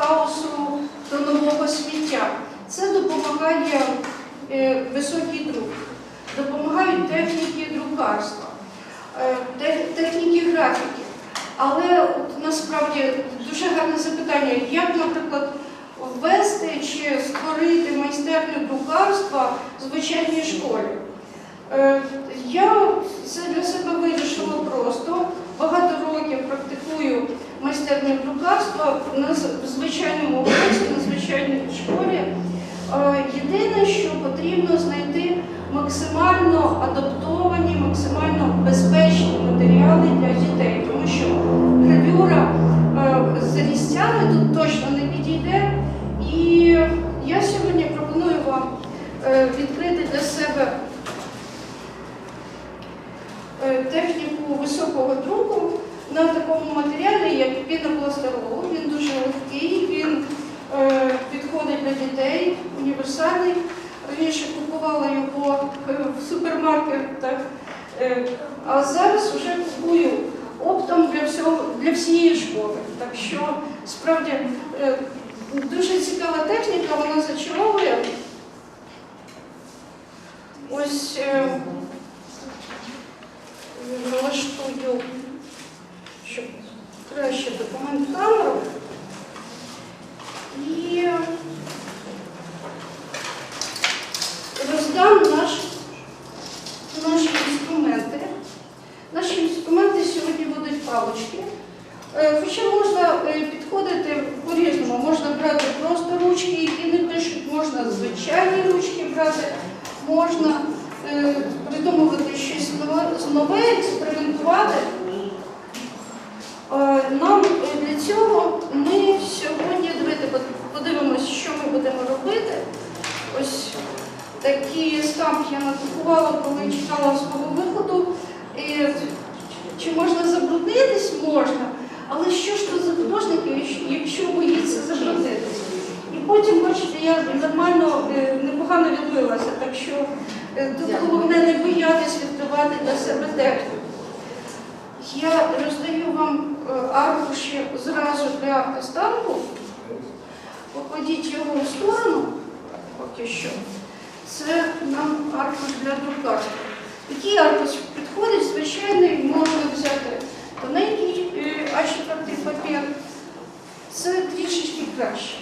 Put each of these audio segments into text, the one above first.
хаосу тонового сміття. Це допомагає е, високий друк, допомагають техніки друкарства, е, техніки графіки. Але от, насправді дуже гарне запитання, як, наприклад, ввести чи створити майстерню друкарства в звичайній школі. Е, Я це для себе вирішила просто. Багато років практикую майстерню друкарства на звичайному уроці, на звичайній школі. Е, Єдине, що потрібно знайти максимально адаптовані, максимально безпечні матеріали для дітей, тому що гравюра е, з різцями тут точно не підійде. І я сьогодні пропоную вам е, відкрити для себе е, техніку високого друку на такому матеріалі, як пінопластирол. Він дуже легкий, він е, підходить для дітей, універсальний. Раніше купувала його е, в супермаркетах, е, а вже купую оптом для всього для всієї школи. Так що справді е, дуже цікава техніка, вона зачаровує. Ось е, налаштую, щоб краще документ камеру. І роздам наш, інструменти. Наші інструменти сьогодні будуть палички. Е, Хоча можна е, підходити по-різному. Можна брати просто ручки, які не пишуть, можна звичайні ручки брати, можна е, придумувати щось нове, експериментувати. Нам для цього ми сьогодні под- подивимось, що ми будемо робити. Ось такі стамп я надрукувала, коли чекала свого виходу. Чи можна забруднитись? Можна. Але що ж то за художники, якщо- боїться забруднитись? І потім, бачите, я нормально, е, непогано відбилася, так що е, тут головне не боятись відкривати для себе техніку. Я роздаю вам е, аркуші зразу для стампу. Покладіть його в сторону, поки що. Це нам аркуш для друкарства. Такий аркуш підходить, звичайний, можна взяти тоненький е, А4 папір. Це трішечки краще.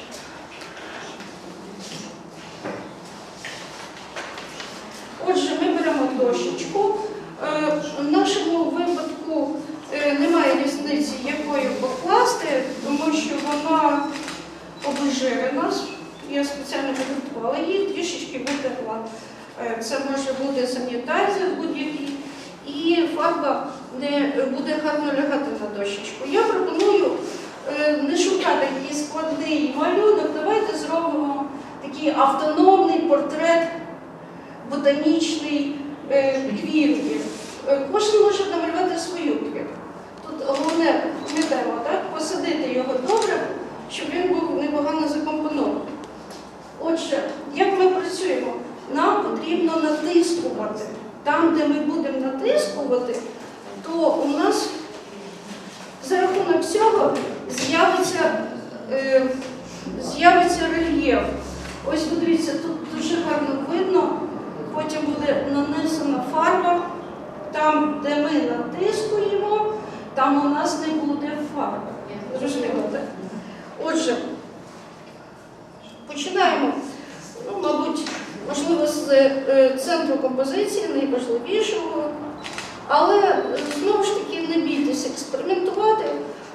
Отже, ми беремо дощечку. Е, В нашому випадку е, немає різниці, якою покласти, тому що вона обезжирена. Я спеціально підготувала її, трішечки витерла. Е, Це може бути санітайзер будь-який. І фарба не буде гарно лягати на дощечку. Я пропоную е, не шукати такий складний малюнок. Давайте зробимо такий автономний портрет ботанічний е, квітки. Кожен може намалювати свою квітку. Тут головне пам'ятаємо, посадити його добре, щоб він був непогано закомпонований. Отже, як ми працюємо? Нам потрібно натискувати. Там, де ми будемо натискувати, то у нас за рахунок цього з'явиться, е, рельєф. Ось подивіться, тут дуже гарно видно, потім буде нанесена фарба. Там, де ми натискуємо, там у нас не буде фарби. Зрозуміло, так? Отже, починаємо, ну, мабуть, можливо, з е, центру композиції, найважливішого. Але е, знову ж таки не бійтесь експериментувати.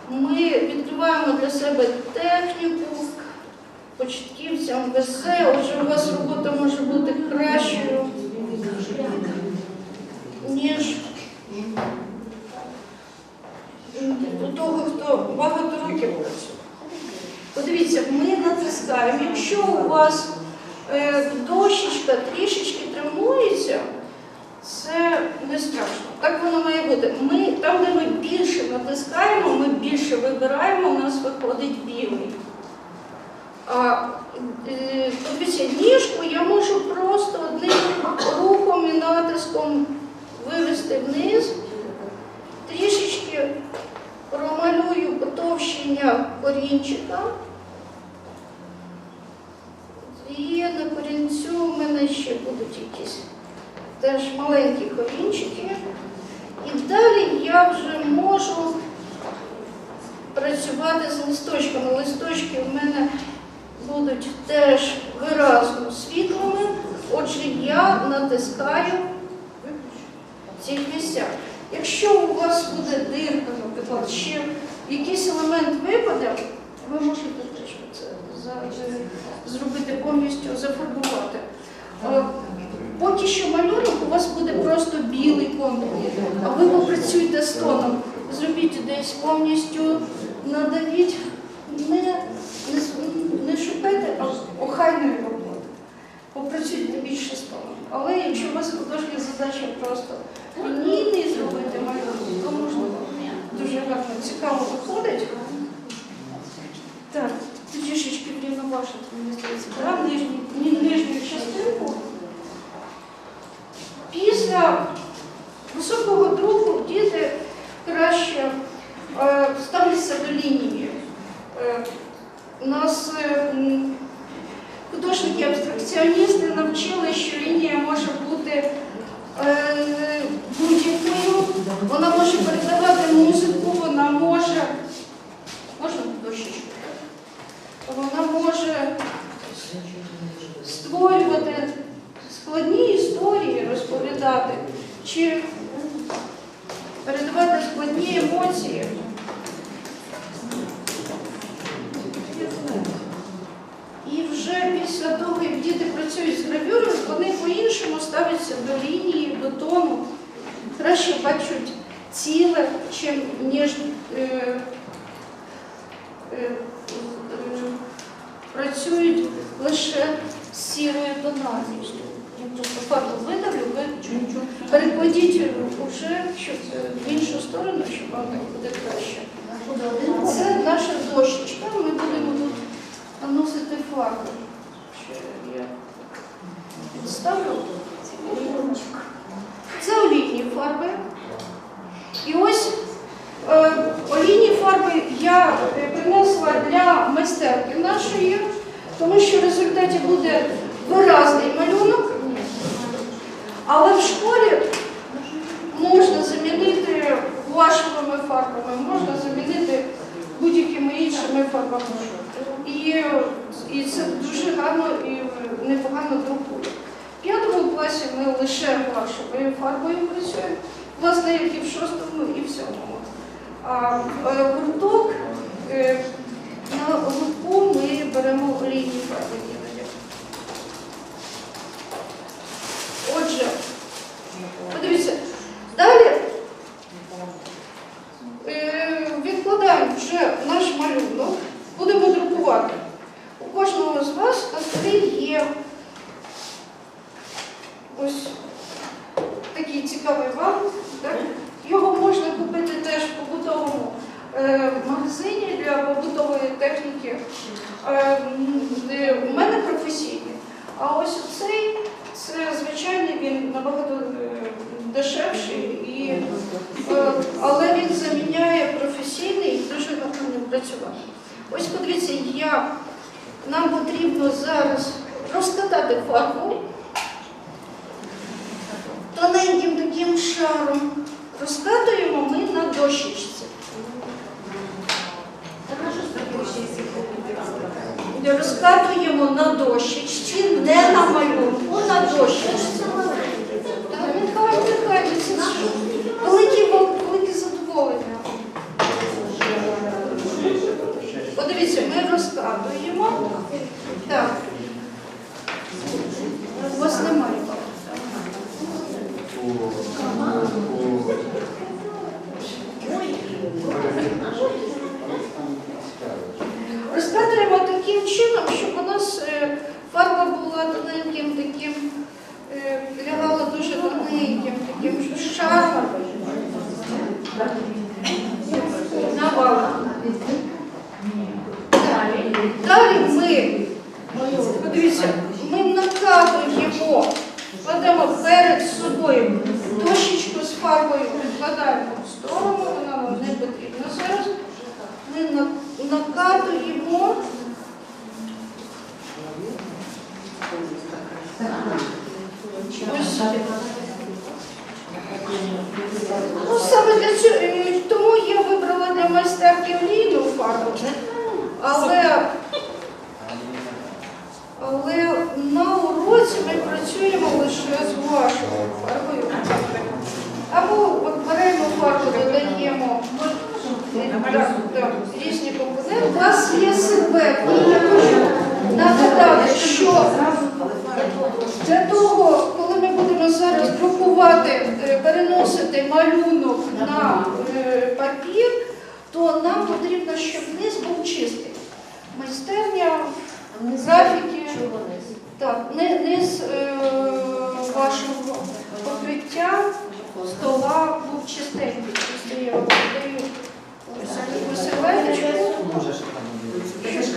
Ми відкриваємо для себе техніку, початківцям везе, отже, у вас робота може бути кращою, ніж у того, хто багато років працює. Подивіться, ми натискаємо. Якщо у вас дощечка трішечки тримується, це не страшно. Так воно має бути. Ми там, де ми більше натискаємо, ми більше вибираємо, у нас виходить білий. А е, подивіться, ніжку я можу просто одним рухом і натиском вивести вниз, трішечки промалюю потовщення корінчика. І на корінцю в мене ще будуть якісь теж маленькі корінчики. І далі я вже можу працювати з листочками. Листочки в мене будуть теж виразно світлими, отже, я натискаю в цих місцях. Якщо у вас буде дирка, наприклад, ще якийсь елемент випаде, ви можете теж це зробити повністю, зафарбувати. Е, Поки що малюнок у вас буде просто білий контур, а ви попрацюєте з тоном. Зробіть десь повністю, надавіть, не, не, не шукайте, а охайної роботи. Попрацюйте більше з тоном. Але якщо у вас художня задача просто лінійний зробити малюнок, то можливо дуже гарно цікаво виходить. Так, трішечки врівноважити, мені здається, да? нижню, нижню частинку. Після високого друку діти краще е, ставляться до лінії. Е, нас е, художники-абстракціоністи навчили, що лінія може бути будь-якою, вона може передавати музику, вона може, можна дощечку? Вона може створювати складні історії, розповідати, чи передавати складні емоції. І вже після того, як діти працюють з гравюрою, ставляться до лінії, до тону. Краще бачать ціле, чим ніж е, е, е, працюють лише з сірою тональністю. Я просто фарбу видавлю, ви перекладіть вже е, в іншу сторону, щоб вам так буде краще. Це наша дощечка, ми будемо тут наносити фарбу. Ще я підставлю. Це олійні фарби. І ось е, олійні фарби я е, принесла для майстерки нашої, тому що в результаті буде виразний малюнок. Але в школі можна замінити гуашевими фарбами, можна замінити будь-якими іншими фарбами. І, і це дуже гарно і непогано друкує. В п'ятому ми лише гуашевою фарбою працюємо, власне, як і в шостому, і в сьомому. А е, гурток е, на гуртку ми беремо лінії фарби іноді. Отже, подивіться, далі е, відкладаємо вже наш малюнок, будемо друкувати. У кожного з вас на столі є ось такий цікавий вал. Так? Його можна купити теж в побутовому е, магазині для побутової техніки. Е, е, У мене професійний. А ось цей, це звичайний, він набагато е, дешевший, і, але він заміняє професійний і дуже гарно ним працювати. Ось подивіться, я, нам потрібно зараз розкатати фарбу тоненьким таким шаром. Розкатуємо ми на дощечці. Розкатуємо на дощечці, не на малюнку, на дощечці. Та Нехай, нехай, це ж велике, велике задоволення. Подивіться, ми розкатуємо. Так. У вас немає. Розкатуємо таким чином, щоб у нас е, фарба була тоненьким таким е, друкуємо. Дощечку з фарбою відкладаємо в сторону, вона нам не потрібна зараз. Ми на- накатуємо. Ось. Ну, саме для цього, е, тому я вибрала для майстерки олійну фарбу. Але, але на уроці ми працюємо лише з вашою фарбою. Або от беремо фарбу, додаємо так, так, різні компоненти. У вас є серветки. Я хочу нагадати, що для того, коли ми будемо зараз друкувати, е, переносити малюнок на е, папір, то нам потрібно, щоб низ був чистий. Майстерня, графіки, так, ни- низ е, вашого покриття стола був чистенький. Просто я вам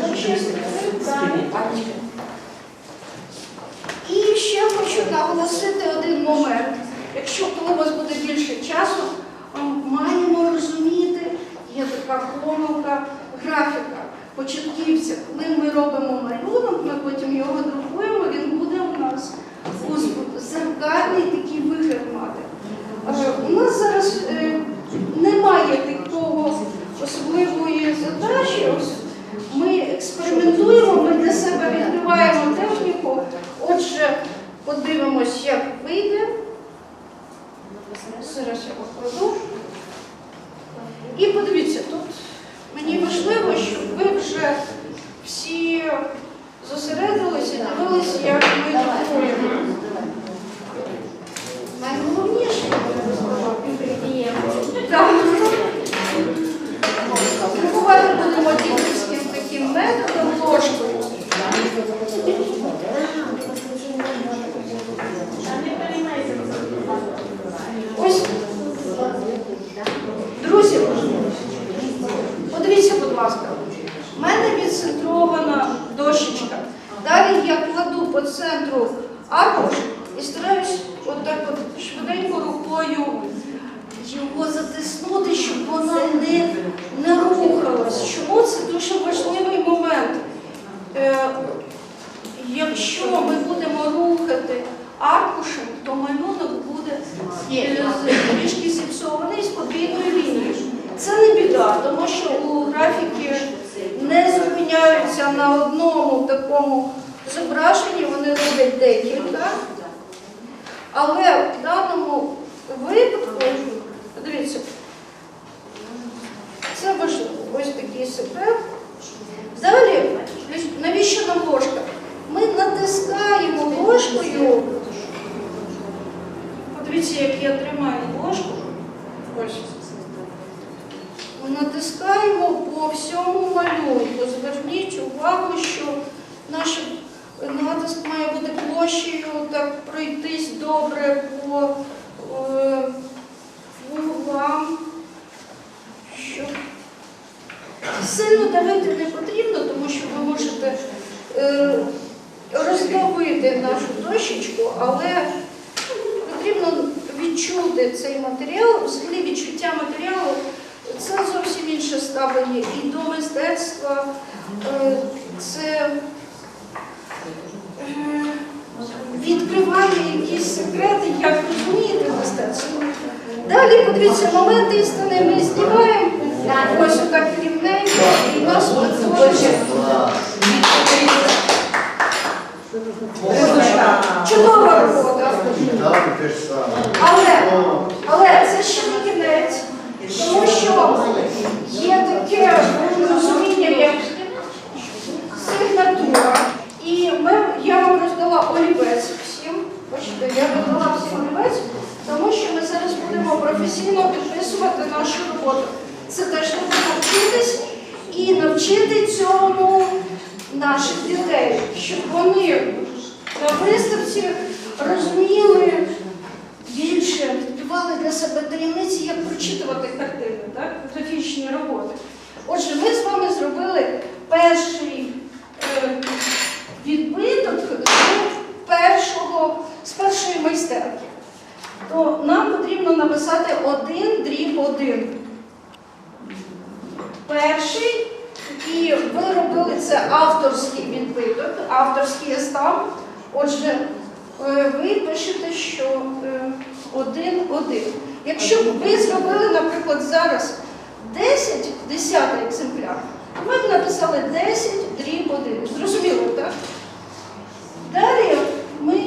почистити. І ще хочу наголосити один момент. Якщо коли у вас буде більше часу, маємо розуміти, є така помилка графіка початківця. Коли ми робимо малюнок, ми потім його друкуємо, він буде у нас зеркальний такий вигляд мати. Е, У нас зараз е, немає такого особливої задачі. Ми експериментуємо, ми для себе відкриваємо техніку. Отже, подивимось, як вийде. Зараз я покладу. І подивіться, тут мені важливо, щоб ви вже всі зосередилися дивилися, як ми друкуємо. Найголовніше так. Друкувати будемо дідівським таким методом ложкою. Ось, друзі, подивіться, будь ласка, в мене відцентрована дощечка. Далі я кладу по центру аркуш і стараюсь отак от швиденько рукою його затиснути, щоб воно не, не рухалось. Чому це дуже важливий момент? Е, якщо ми будемо рухати аркушем, то малюнок буде е, з- трішки зіпсований з подвійною лінією. Це не біда, тому що у графіки не зупиняються на одному такому зображенні, вони роблять декілька. Але в даному випадку, подивіться, це. Ось такий секрет. Далі, навіщо нам ложка? Ми натискаємо ложкою. Подивіться, як я тримаю ложку. Ось. Натискаємо по всьому малюнку. Зверніть увагу, що наш натиск має бути площею, так пройтись добре по е, вуглам. Щоб Сильно давити не потрібно, тому що ви можете е, роздавити нашу дощечку, але потрібно відчути цей матеріал. Взагалі відчуття матеріалу це зовсім інше ставлення і до мистецтва. Е, це е, відкриває якісь секрети, як розуміти мистецтво. Далі, подивіться, момент істини ми знімаємо. Ось отак рівненько, і в нас виходить чудова робота. Але, але це ще не кінець, тому що є таке розуміння, як сигнатура. І ми, я вам роздала олівець всім. Бачите, я роздала всім олівець, тому що ми зараз будемо професійно підписувати нашу роботу. Це теж треба навчитись і навчити цьому наших дітей, щоб вони на виставці розуміли більше, відкривали для себе таємниці, як прочитувати картини, так? графічні роботи. Отже, ми з вами зробили перший е, відбиток першого, з першої майстерки. то нам потрібно написати один дріб один. Перший, і ви робили це авторський відбиток, авторський естам. Отже, е, ви пишете, що е, один-один. Якщо б ви зробили, наприклад, зараз 10, 10 екземпляр, ви б написали 10 дріб 1. Зрозуміло, так? Далі ми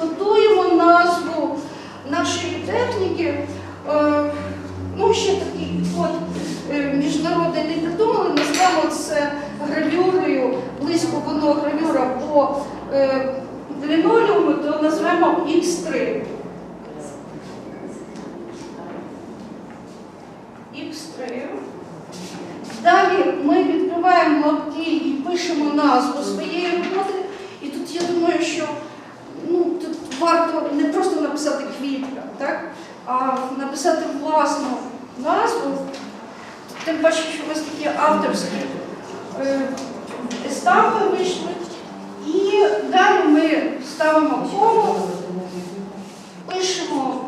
готуємо назву нашої техніки. Е, Ну, ще такий код е, міжнародний не придумали, назвемо це гравюрою, близько воно гравюра по е, лінолеуму, то назвемо X3. X3. Далі ми відкриваємо лапки і пишемо назву своєї роботи. І тут я думаю, що ну, тут варто не просто написати квітка, так? а написати власну назву. Тим паче, що у вас такі авторські е, естампи вийшли. І далі ми ставимо кому, пишемо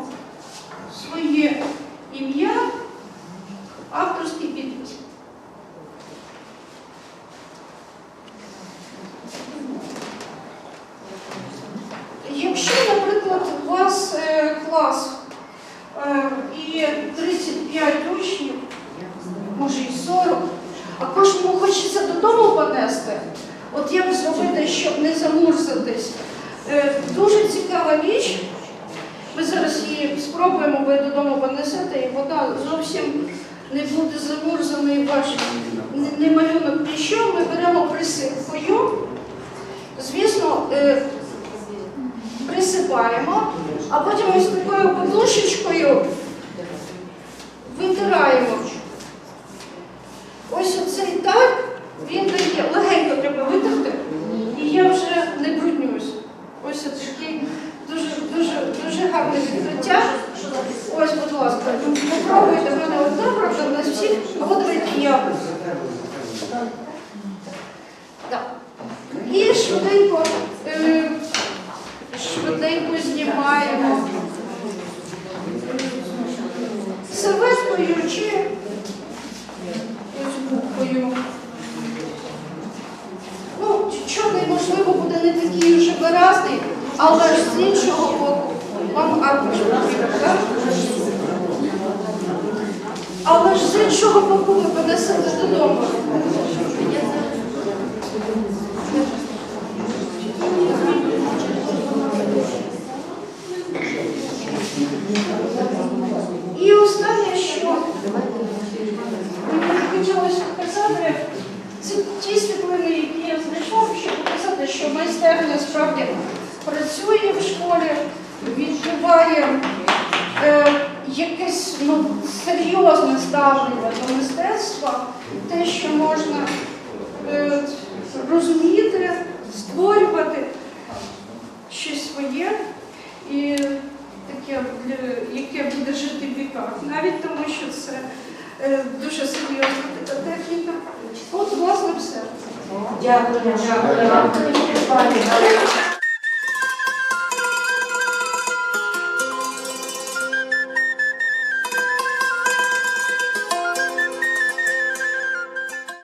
своє ім'я, авторський підпис. Якщо, наприклад, у вас е, клас е, і 35 учнів, може і 40, а кожному хочеться додому понести, от як зробити, щоб не замурзатись. Е, Дуже цікава річ. Ми зараз її спробуємо, ви додому понесете, і вона зовсім не буде замурзаною, бачите, не- малюнок нічого. Ми беремо присипкою. Звісно, е, а потім ось такою подушечкою витираємо. Ось оцей так, він дає, легенько треба витерти, і я вже не бруднююсь. Ось такий дуже, дуже, дуже гарне відкриття. Ось, будь ласка, попробуйте в мене одна, правда, у нас всіх, а от давайте я. Так. І швиденько, е, швиденько знімаємо серветкою чи ось губкою. Ну, чорний, можливо, буде не такий вже виразний, але ж з іншого боку, вам аркуш потрібен? Але ж з іншого боку ви понесете додому. І останнє, що мені хотілося показати, це ті світлини, які я знайшла, щоб показати, що майстерня справді працює в школі, відчуває е, якесь ну, серйозне ставлення до мистецтва, те, що можна е, розуміти, створювати щось своє. І таке, яке буде жити в віках, навіть тому, що це е, дуже серйозна така техніка. От, власне, все. Дякую, дякую.